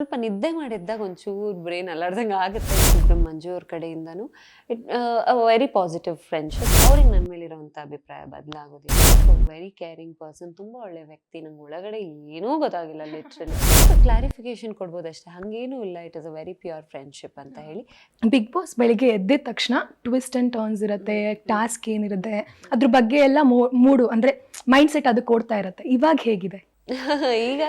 ಸ್ವಲ್ಪ ನಿದ್ದೆ ಮಾಡಿದ್ದಾಗ ಒಂಚೂರು ಬ್ರೈನ್ ಅಲ್ಲಾಡ್ದಂಗೆ ಆಗುತ್ತೆ ಸುಬ್ರಹ್ಮ ಮಂಜು ಅವ್ರ ಕಡೆಯಿಂದನೂ. ಇಟ್ ವೆರಿ ಪಾಸಿಟಿವ್ ಫ್ರೆಂಡ್ಶಿಪ್ ಅವ್ರಿಗೆ ನನ್ನ ಮೇಲಿರೋವಂಥ ಅಭಿಪ್ರಾಯ ಬದಲಾಗೋದಿಲ್ಲ. ವೆರಿ ಕೇರಿಂಗ್ ಪರ್ಸನ್ ತುಂಬ ಒಳ್ಳೆ ವ್ಯಕ್ತಿ. ನಂಗೆ ಒಳಗಡೆ ಏನೂ ಗೊತ್ತಾಗಿಲ್ಲ ಲಿಟ್ರಲಿ ಕ್ಲಾರಿಫಿಕೇಶನ್ ಕೊಡ್ಬೋದಷ್ಟೇ. ಹಂಗೇನೂ ಇಲ್ಲ. It is a very pure friendship ಅಂತ ಹೇಳಿ. ಬಿಗ್ ಬಾಸ್ ಬೆಳಿಗ್ಗೆ ಎದ್ದಿದ ತಕ್ಷಣ ಟ್ವಿಸ್ಟ್ ಆ್ಯಂಡ್ ಟರ್ನ್ಸ್ ಇರುತ್ತೆ ಟಾಸ್ಕ್ ಏನಿರುತ್ತೆ ಅದ್ರ ಬಗ್ಗೆ ಎಲ್ಲ ಮೂಡು. ಅಂದರೆ ಮೈಂಡ್ ಸೆಟ್ ಅದಕ್ಕೆ ಕೊಡ್ತಾ ಇರುತ್ತೆ. ಇವಾಗ ಹೇಗಿದೆ? ಈಗ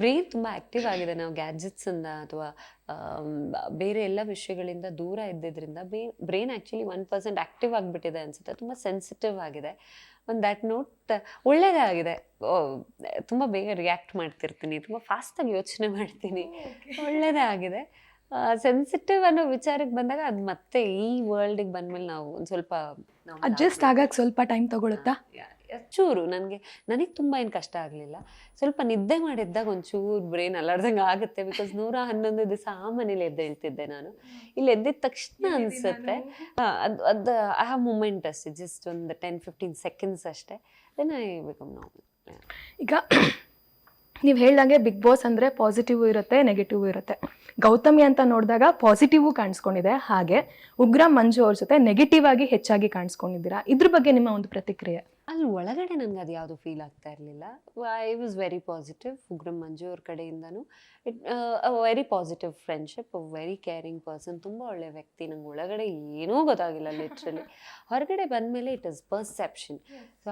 ಬ್ರೈನ್ ತುಂಬ ಆಕ್ಟಿವ್ ಆಗಿದೆ. ನಾವು ಗ್ಯಾಜೆಟ್ಸ್ ಇಂದ ಅಥವಾ ಬೇರೆ ಎಲ್ಲ ವಿಷಯಗಳಿಂದ ದೂರ ಇದ್ದಿದ್ದರಿಂದ brain actually one percent active ಆಗಿಬಿಟ್ಟಿದೆ ಅನ್ಸುತ್ತೆ. ತುಂಬ ಸೆನ್ಸಿಟಿವ್ ಆಗಿದೆ. ಒಂದು ದ್ಯಾಟ್ ನೋಟ್ ಒಳ್ಳೇದೇ ಆಗಿದೆ ತುಂಬ ಬೇಗ ರಿಯಾಕ್ಟ್ ಮಾಡ್ತಿರ್ತೀನಿ. ತುಂಬ ಫಾಸ್ಟಾಗಿ ಯೋಚನೆ ಮಾಡ್ತೀನಿ. ಒಳ್ಳೆಯದೇ ಆಗಿದೆ ಸೆನ್ಸಿಟಿವ್ ಅನ್ನೋ ವಿಚಾರಕ್ಕೆ ಬಂದಾಗ ಅದು ಮತ್ತೆ ಈ ವರ್ಲ್ಡಿಗೆ ಬಂದ್ಮೇಲೆ ನಾವು ಒಂದು ಸ್ವಲ್ಪ ಅಡ್ಜಸ್ಟ್ ಆಗಕ್ಕೆ ಸ್ವಲ್ಪ ಟೈಮ್ ತಗೊಳುತ್ತಾ? ಚೂರು ನನಗೆ ನನಗೆ ತುಂಬ ಏನು ಕಷ್ಟ ಆಗಲಿಲ್ಲ. ಸ್ವಲ್ಪ ನಿದ್ದೆ ಮಾಡಿದ್ದಾಗ ಒಂಚೂರು ಬ್ರೈನ್ ಅಲ್ಲಾಡ್ದಂಗೆ ಆಗುತ್ತೆ ಬಿಕಾಸ್ ನೂರ ಹನ್ನೊಂದು ದಿವಸ ಆ ಮನೇಲಿ ಎದ್ದು ಹೇಳ್ತಿದ್ದೆ ನಾನು. ಇಲ್ಲಿ ಎದ್ದಿದ ತಕ್ಷಣ ಅನಿಸುತ್ತೆ. ಅದು ಅದು ಆ ಮೂಮೆಂಟ್ ಅಷ್ಟೇ ಜಸ್ಟ್ ಒಂದು ಟೆನ್ ಫಿಫ್ಟೀನ್ ಸೆಕೆಂಡ್ಸ್ ಅಷ್ಟೇ. ದೆನ್ ಐ ಬಿಕಮ್ ನಾವು ಈಗ ನೀವು ಹೇಳ್ದಂಗೆ ಬಿಗ್ ಬಾಸ್ ಅಂದರೆ ಪಾಸಿಟಿವ್ ಇರುತ್ತೆ ನೆಗೆಟಿವ್ ಇರುತ್ತೆ. ಗೌತಮಿ ಅಂತ ನೋಡಿದಾಗ ಪಾಸಿಟಿವ್ ಕಾಣಿಸ್ಕೊಂಡಿದೆ. ಹಾಗೆ ಉಗ್ರ ಮಂಜು ಅವ್ರ ಜೊತೆ ನೆಗೆಟಿವ್ ಆಗಿ ಹೆಚ್ಚಾಗಿ ಕಾಣಿಸ್ಕೊಂಡಿದ್ದೀರಾ? ಇದ್ರ ಬಗ್ಗೆ ನಿಮ್ಮ ಒಂದು ಪ್ರತಿಕ್ರಿಯೆ? ಅಲ್ಲಿ ಒಳಗಡೆ ನನಗೆ ಅದು ಯಾವುದು ಫೀಲ್ ಆಗ್ತಾ ಇರಲಿಲ್ಲ. I was very positive Ugram Manju ಅವ್ರ ಕಡೆಯಿಂದನೂ. It very positive friendship very caring person ತುಂಬ ಒಳ್ಳೆ ವ್ಯಕ್ತಿ. ನಂಗೆ ಒಳಗಡೆ ಏನೂ ಗೊತ್ತಾಗಿಲ್ಲ ಲಿಟ್ರಲಿ ಹೊರಗಡೆ ಬಂದಮೇಲೆ ಇಟ್ ಇಸ್ ಪರ್ಸೆಪ್ಷನ್ ಸೊ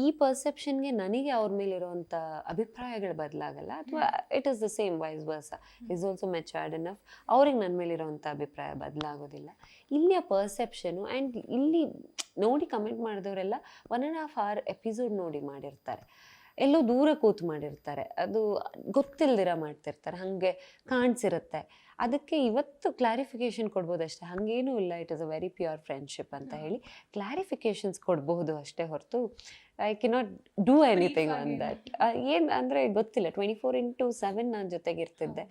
ಈ ಪರ್ಸೆಪ್ಷನ್ಗೆ ನನಗೆ ಅವ್ರ ಮೇಲಿರುವಂಥ ಅಭಿಪ್ರಾಯಗಳು ಬದಲಾಗಲ್ಲ. ಅಥವಾ it is the same vice versa is also matured enough ಅವ್ರಿಗೆ ನನ್ನ ಮೇಲಿರುವಂಥ ಅಭಿಪ್ರಾಯ ಬದಲಾಗೋದಿಲ್ಲ. ಇಲ್ಲಿಯ ಪರ್ಸೆಪ್ಷನು ಆ್ಯಂಡ್ ಇಲ್ಲಿ ನೋಡಿ comment ಮಾಡಿದವರೆಲ್ಲ one and half hour episode ನೋಡಿ ಮಾಡಿರ್ತಾರೆ. ಎಲ್ಲೋ ದೂರ ಕೂತು ಮಾಡಿರ್ತಾರೆ. ಅದು ಗೊತ್ತಿಲ್ದಿರ ಮಾಡ್ತಿರ್ತಾರೆ. ಹಾಗೆ ಕಾಣಿಸಿರುತ್ತೆ. ಅದಕ್ಕೆ ಇವತ್ತು ಕ್ಲಾರಿಫಿಕೇಶನ್ ಕೊಡ್ಬೋದಷ್ಟೇ ಹಾಗೇನೂ ಇಲ್ಲ. It is a very pure friendship ಅಂತ ಹೇಳಿ ಕ್ಲಾರಿಫಿಕೇಶನ್ಸ್ ಕೊಡಬಹುದು ಅಷ್ಟೇ ಹೊರತು. I cannot do anything on that ಏನು ಅಂದರೆ ಗೊತ್ತಿಲ್ಲ. ಟ್ವೆಂಟಿ ಫೋರ್ ಇಂಟು ಸೆವೆನ್ ನನ್ನ ಜೊತೆಗಿರ್ತಿದ್ದೆ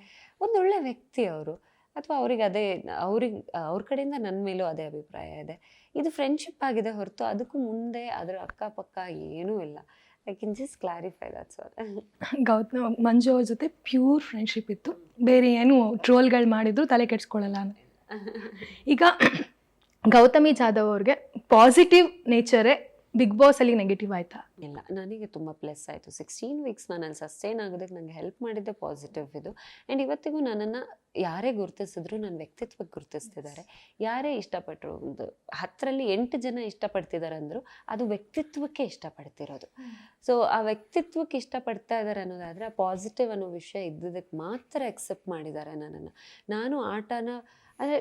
ಒಂದೊಳ್ಳೆ ವ್ಯಕ್ತಿ ಅವರು. ಅಥವಾ ಅವ್ರಿಗೆ ಅದೇ ಅವ್ರಿಗೆ ಅವ್ರ ಕಡೆಯಿಂದ ನನ್ನ ಮೇಲೂ ಅದೇ ಅಭಿಪ್ರಾಯ ಇದೆ. ಇದು ಫ್ರೆಂಡ್ಶಿಪ್ ಆಗಿದೆ ಹೊರತು ಅದಕ್ಕೂ ಮುಂದೆ ಅದರ ಅಕ್ಕಪಕ್ಕ ಏನೂ ಇಲ್ಲ. I can just clarify that's all Gautam Manju ಅವ್ರ ಜೊತೆ ಪ್ಯೂರ್ ಫ್ರೆಂಡ್ಶಿಪ್ ಇತ್ತು. ಬೇರೆ ಏನು ಟ್ರೋಲ್ಗಳು ಮಾಡಿದ್ರು ತಲೆ ಕೆಡ್ಸ್ಕೊಳ್ಳಲ್ಲ ಅಂದರೆ ಈಗ ಗೌತಮಿ ಜಾಧವ್ ಅವ್ರಿಗೆ ಪಾಸಿಟಿವ್ ನೇಚರೇ ಬಿಗ್ ಬಾಸ್ ಅಲ್ಲಿ ನೆಗೆಟಿವ್ ಆಯ್ತಾ? ಇಲ್ಲ ನನಗೆ ತುಂಬ ಪ್ಲಸ್ ಆಯಿತು. ಸಿಕ್ಸ್ಟೀನ್ ವೀಕ್ಸ್ ನಾನು ಸಸ್ಟೈನ್ ಆಗೋದಕ್ಕೆ ನನಗೆ ಹೆಲ್ಪ್ ಮಾಡಿದ್ದೆ ಪಾಸಿಟಿವ್ ಇದು. ಆ್ಯಂಡ್ ಇವತ್ತಿಗೂ ನನ್ನನ್ನು ಯಾರೇ ಗುರುತಿಸಿದ್ರು ನನ್ನ ವ್ಯಕ್ತಿತ್ವಕ್ಕೆ ಗುರುತಿಸ್ತಿದ್ದಾರೆ. ಯಾರೇ ಇಷ್ಟಪಟ್ಟರು ಒಂದು ಹತ್ತರಲ್ಲಿ ಎಂಟು ಜನ ಇಷ್ಟಪಡ್ತಿದ್ದಾರೆ ಅಂದರು ಅದು ವ್ಯಕ್ತಿತ್ವಕ್ಕೆ ಇಷ್ಟಪಡ್ತಿರೋದು. ಸೊ ಆ ವ್ಯಕ್ತಿತ್ವಕ್ಕೆ ಇಷ್ಟಪಡ್ತಾ ಇದ್ದಾರೆ ಅನ್ನೋದಾದರೆ ಆ ಪಾಸಿಟಿವ್ ಅನ್ನೋ ವಿಷಯ ಇದ್ದದಕ್ಕೆ ಮಾತ್ರ ಎಕ್ಸೆಪ್ಟ್ ಮಾಡಿದ್ದಾರೆ ನನ್ನನ್ನು. ನಾನು ಆಟನ ಅಂದರೆ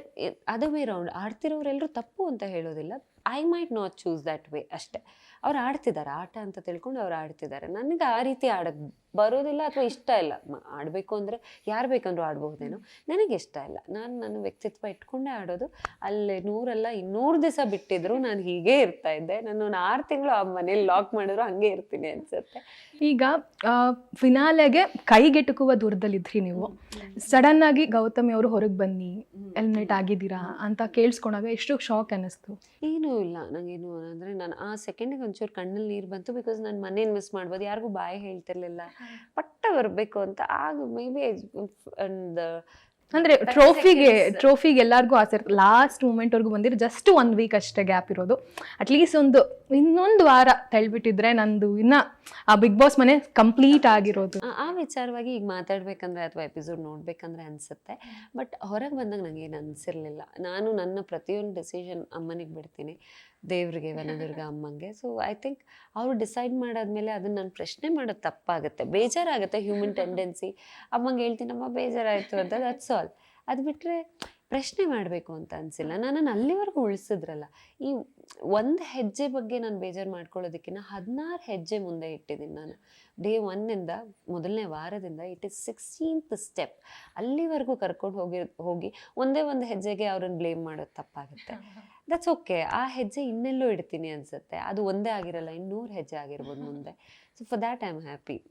ಅದು ವೇ ರೌಂಡ್ ಆಡ್ತಿರೋರೆಲ್ಲರೂ ತಪ್ಪು ಅಂತ ಹೇಳೋದಿಲ್ಲ. I might not choose that way ಅಷ್ಟೇ. ಅವ್ರು ಆಡ್ತಿದ್ದಾರೆ, ಆಟ ಅಂತ ತಿಳ್ಕೊಂಡು ಅವ್ರು ಆಡ್ತಿದ್ದಾರೆ. ನನಗೆ ಆ ರೀತಿ ಆಡಕ್ಕೆ ಬರೋದಿಲ್ಲ ಅಥವಾ ಇಷ್ಟ ಇಲ್ಲ. ಆಡಬೇಕು ಅಂದರೆ ಯಾರು ಬೇಕಂದ್ರೂ ಆಡ್ಬಹುದೇನೋ. ನನಗೆ ಇಷ್ಟ ಇಲ್ಲ. ನಾನು ನನ್ನ ವ್ಯಕ್ತಿತ್ವ ಇಟ್ಕೊಂಡೇ ಆಡೋದು. ಅಲ್ಲಿ ನೂರಲ್ಲ ಇನ್ನೂರು ದಿವಸ ಬಿಟ್ಟಿದ್ರು ನಾನು ಹೀಗೆ ಇರ್ತಾ ಇದ್ದೆ. ನಾನು ಒಂದು ಆರು ತಿಂಗಳು ಆ ಮನೇಲಿ ಲಾಕ್ ಮಾಡಿದ್ರು ಹಂಗೆ ಇರ್ತೀನಿ ಅನ್ಸುತ್ತೆ. ಈಗ ಫಿನಾಲೆಗೆ ಕೈಗೆಟುಕುವ ದೂರದಲ್ಲಿದ್ರಿ ನೀವು. ಸಡನ್ನಾಗಿ ಗೌತಮಿ ಅವರು ಹೊರಗೆ ಬನ್ನಿ. ಎಲಿಮಿನೇಟ್ ಆಗಿದ್ದೀರಾ ಅಂತ ಕೇಳಿಸ್ಕೊಂಡಾಗ ಎಷ್ಟು ಶಾಕ್ ಅನ್ನಿಸ್ತು. ಏನೂ ಇಲ್ಲ. ನನಗೇನು ಅಂದರೆ ನಾನು ಆ ಸೆಕೆಂಡಿಗೆ ಒಂಚೂರು ಕಣ್ಣಲ್ಲಿ ನೀರು ಬಂತು ಬಿಕಾಸ್ ನಾನು ಮನೇನ ಮಿಸ್ ಮಾಡ್ಬೋದು. ಯಾರಿಗೂ ಬಾಯಿ ಹೇಳ್ತಿರ್ಲಿಲ್ಲ. ಪಟ್ಟ ಬರಬೇಕು ಅಂತ. ಆಗ ಮೇ ಬಿ ಒಂದು ಅಂದ್ರೆ ಟ್ರೋಫಿಗೆ ಟ್ರೋಫಿಗೆ ಎಲ್ಲರಿಗೂ ಆಸೆ ಇರುತ್ತೆ. ಲಾಸ್ಟ್ ಮೂಮೆಂಟ್ವರೆಗೂ ಬಂದಿರೋ ಜಸ್ಟ್ ಒಂದ್ ವೀಕ್ ಅಷ್ಟೇ ಗ್ಯಾಪ್ ಇರೋದು. ಅಟ್ಲೀಸ್ಟ್ ಒಂದು ಇನ್ನೊಂದು ವಾರ ತಳ್ಬಿಟ್ಟಿದ್ರೆ ನಂದು ಇನ್ನ ಆ ಬಿಗ್ ಬಾಸ್ ಮನೆ ಕಂಪ್ಲೀಟ್ ಆಗಿರೋದು. ಆ- ಆ ವಿಚಾರವಾಗಿ ಈಗ ಮಾತಾಡ್ಬೇಕಂದ್ರೆ ಅಥವಾ ಎಪಿಸೋಡ್ ನೋಡ್ಬೇಕಂದ್ರೆ ಅನ್ಸುತ್ತೆ. ಬಟ್ ಹೊರಗೆ ಬಂದಾಗ ನಂಗೆ ಏನು ಅನ್ಸಿರ್ಲಿಲ್ಲ. ನಾನು ನನ್ನ ಪ್ರತಿಯೊಂದು ಡಿಸಿಷನ್ ಅಮ್ಮನಿಗೆ ಬಿಡ್ತೀನಿ. ದೇವ್ರಿಗೆ ವನದುರ್ಗ ಅಮ್ಮಂಗೆ. ಸೊ ಐ ಥಿಂಕ್ ಅವರು ಡಿಸೈಡ್ ಮಾಡಾದ್ಮೇಲೆ ಅದನ್ನ ನಾನು ಪ್ರಶ್ನೆ ಮಾಡೋದು ತಪ್ಪಾಗುತ್ತೆ. ಬೇಜಾರಾಗುತ್ತೆ ಹ್ಯೂಮನ್ ಟೆಂಡೆನ್ಸಿ ಅಮ್ಮಂಗೆ ಹೇಳ್ತೀನಮ್ಮ, ಬೇಜಾರಾಯಿತು ಅಂತ ದಟ್ಸ್ ಆಲ್ ಅದು ಬಿಟ್ಟರೆ ಪ್ರಶ್ನೆ ಮಾಡಬೇಕು ಅಂತ ಅನಿಸಿಲ್ಲ. ನನ್ನನ್ನು ಅಲ್ಲಿವರೆಗೂ ಉಳಿಸಿದ್ರಲ್ಲ. ಈ ಒಂದು ಹೆಜ್ಜೆ ಬಗ್ಗೆ ನಾನು ಬೇಜಾರು ಮಾಡ್ಕೊಳ್ಳೋದಕ್ಕಿಂತ ಹದಿನಾರು ಹೆಜ್ಜೆ ಮುಂದೆ ಇಟ್ಟಿದ್ದೀನಿ ನಾನು. ಡೇ ಒನ್ನಿಂದ ಮೊದಲನೇ ವಾರದಿಂದ ಇಟ್ ಇಸ್ ಸಿಕ್ಸ್ಟೀನ್ತ್ ಸ್ಟೆಪ್ ಅಲ್ಲಿವರೆಗೂ ಕರ್ಕೊಂಡು ಹೋಗಿ ಹೋಗಿ ಒಂದೇ ಒಂದು ಹೆಜ್ಜೆಗೆ ಅವ್ರನ್ನ ಬ್ಲೇಮ್ ಮಾಡೋದು ತಪ್ಪಾಗುತ್ತೆ. ದಟ್ಸ್ ಓಕೆ ಆ ಹೆಜ್ಜೆ ಇನ್ನೆಲ್ಲೋ ಇಡ್ತೀನಿ ಅನ್ಸುತ್ತೆ. ಅದು ಒಂದೇ ಆಗಿರಲ್ಲ, ಇನ್ನೂರು ಹೆಜ್ಜೆ ಆಗಿರ್ಬೋದು ಮುಂದೆ. So for that I am happy